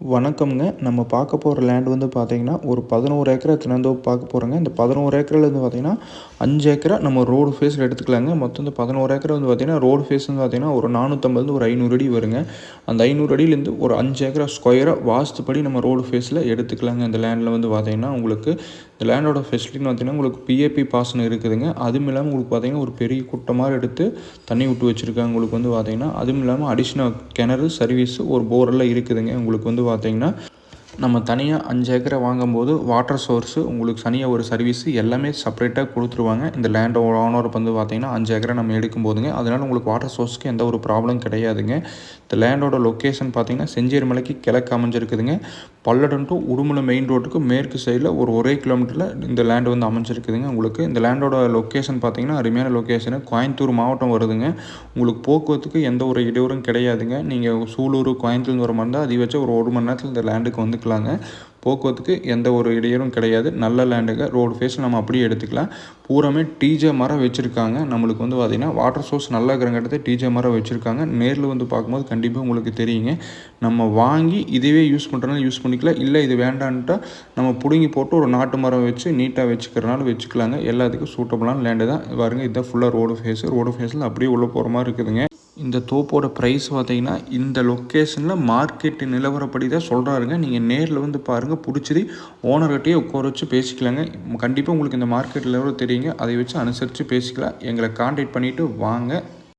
வணக்கம்ங்க. நம்ம பார்க்க போகிற லேண்ட் வந்து பார்த்தீங்கன்னா ஒரு பதினோரு ஏக்கரை தினந்தோப்பு பார்க்க போகிறோங்க இந்த பதினோரு ஏக்கரில் வந்து பார்த்திங்கன்னா அஞ்சு ஏக்கரை நம்ம ரோடு ஃபேஸில் எடுத்துக்கலாங்க. மொத்தம் வந்து பதினோரு ஏக்கரை வந்து பார்த்திங்கன்னா ரோடு ஃபேஸ் வந்து பார்த்திங்கன்னா ஒரு நானூற்றம்பது ஒரு ஐநூறு அடி வருங்க. அந்த ஐநூறு அடியிலேருந்து ஒரு அஞ்சு ஏக்கரை ஸ்கொயராக வாஸ்துப்படி நம்ம ரோடு ஃபேஸில் எடுத்துக்கலாங்க. இந்த லேண்டில் வந்து பார்த்தீங்கன்னா உங்களுக்கு இந்த லேண்டோட ஃபெசிலிட்டின்னு பார்த்தீங்கன்னா உங்களுக்கு பிஏபி பாசனம் இருக்குதுங்க. அதுவும் இல்லாமல் உங்களுக்கு பார்த்திங்கன்னா ஒரு பெரிய குட்டமாக எடுத்து தண்ணி விட்டு வச்சுருக்காங்க. உங்களுக்கு வந்து பார்த்திங்கன்னா அதுவும் இல்லாமல் அடிஷ்னல் கிணறு சர்வீஸ் ஒரு போரெல்லாம் இருக்குதுங்க. உங்களுக்கு வந்து பார்த்திங்கன்னா நம்ம தனியாக அஞ்சு ஏக்கரை வாங்கும்போது வாட்டர் சோர்ஸு உங்களுக்கு தனியாக ஒரு சர்வீஸு எல்லாமே செப்பரேட்டாக கொடுத்துருவாங்க. இந்த லேண்ட் ஓனர் வந்து பார்த்தீங்கன்னா அஞ்சு ஏக்கரை நம்ம எடுக்கும் போதுங்க. அதனால் உங்களுக்கு வாட்டர் சோர்ஸ்க்கு எந்த ஒரு ப்ராப்ளம் கிடையாதுங்க. இந்த லேண்டோட லொக்கேஷன் பார்த்தீங்கன்னா செஞ்சேரி மலைக்கு கிழக்கு அமைஞ்சிருக்குதுங்க. பல்லடம் டு உடுமலை மெயின் ரோட்டுக்கு மேற்கு சைடில் ஒரு ஒரே கிலோமீட்டரில் இந்த லேண்ட் வந்து அமைஞ்சிருக்குதுங்க உங்களுக்கு. இந்த லேண்டோட லொக்கேஷன் பார்த்தீங்கன்னா அருமையான லொக்கேஷனு கோயம்புத்தூர் மாவட்டம் வருதுங்க. உங்களுக்கு போக்குவரத்துக்கு எந்த ஒரு இடையூறும் கிடையாதுங்க. நீங்கள் சூலூர் கோயம்புத்தூர் வர மாதிரி இருந்தால் அதிகபட்சம் ஒரு ஒரு மணி நேரத்தில் இந்த லேண்டுக்கு வந்து எடுத்துக்கலாங்க. போக்குவரத்துக்கு எந்த ஒரு இடையூறும் கிடையாது. நல்ல லேண்டுங்க ரோடு ஃபேஸ் நம்ம அப்படியே எடுத்துக்கலாம். பூராமே டீஜே மரம் வச்சுருக்காங்க. நம்மளுக்கு வந்து பார்த்திங்கன்னா வாட்டர் சோர்ஸ் நல்லா இருக்கிறங்கிறது டீஜே மரம் வச்சுருக்காங்க. நேரில் வந்து பார்க்கும்போது கண்டிப்பாக உங்களுக்கு தெரியுங்க. நம்ம வாங்கி இதுவே யூஸ் பண்ணுறனால யூஸ் பண்ணிக்கலாம். இல்லை இது வேண்டான்ட்டா நம்ம பிடுங்கி போட்டு ஒரு நாட்டு மரம் வச்சு நீட்டாக வச்சுக்கிறனால வச்சுக்கலாங்க. எல்லாத்துக்கும் சூட்டபுளான லேண்டு தான். பாருங்க இதுதான் ஃபுல்லாக ரோடு ஃபேஸு ரோடு ஃபேஸில் அப்படியே உள்ளே போகிற மாதிரி இருக்குதுங்க. இந்த தோப்போட ப்ரைஸ் பார்த்தீங்கன்னா இந்த லொக்கேஷனில் மார்க்கெட் நிலவரப்படி தான் சொல்கிறாருங்க நீங்கள் நேரில் வந்து பாருங்கள் பிடிச்சது ஓனர்கிட்டயே உட்கார வச்சு பேசிக்கலாங்க. கண்டிப்பாக உங்களுக்கு இந்த மார்க்கெட் நிலவரம் தெரியுங்க அதை வச்சு அனுசரித்து பேசிக்கலாம். எங்களை காண்டாக்ட் பண்ணிவிட்டு வாங்க.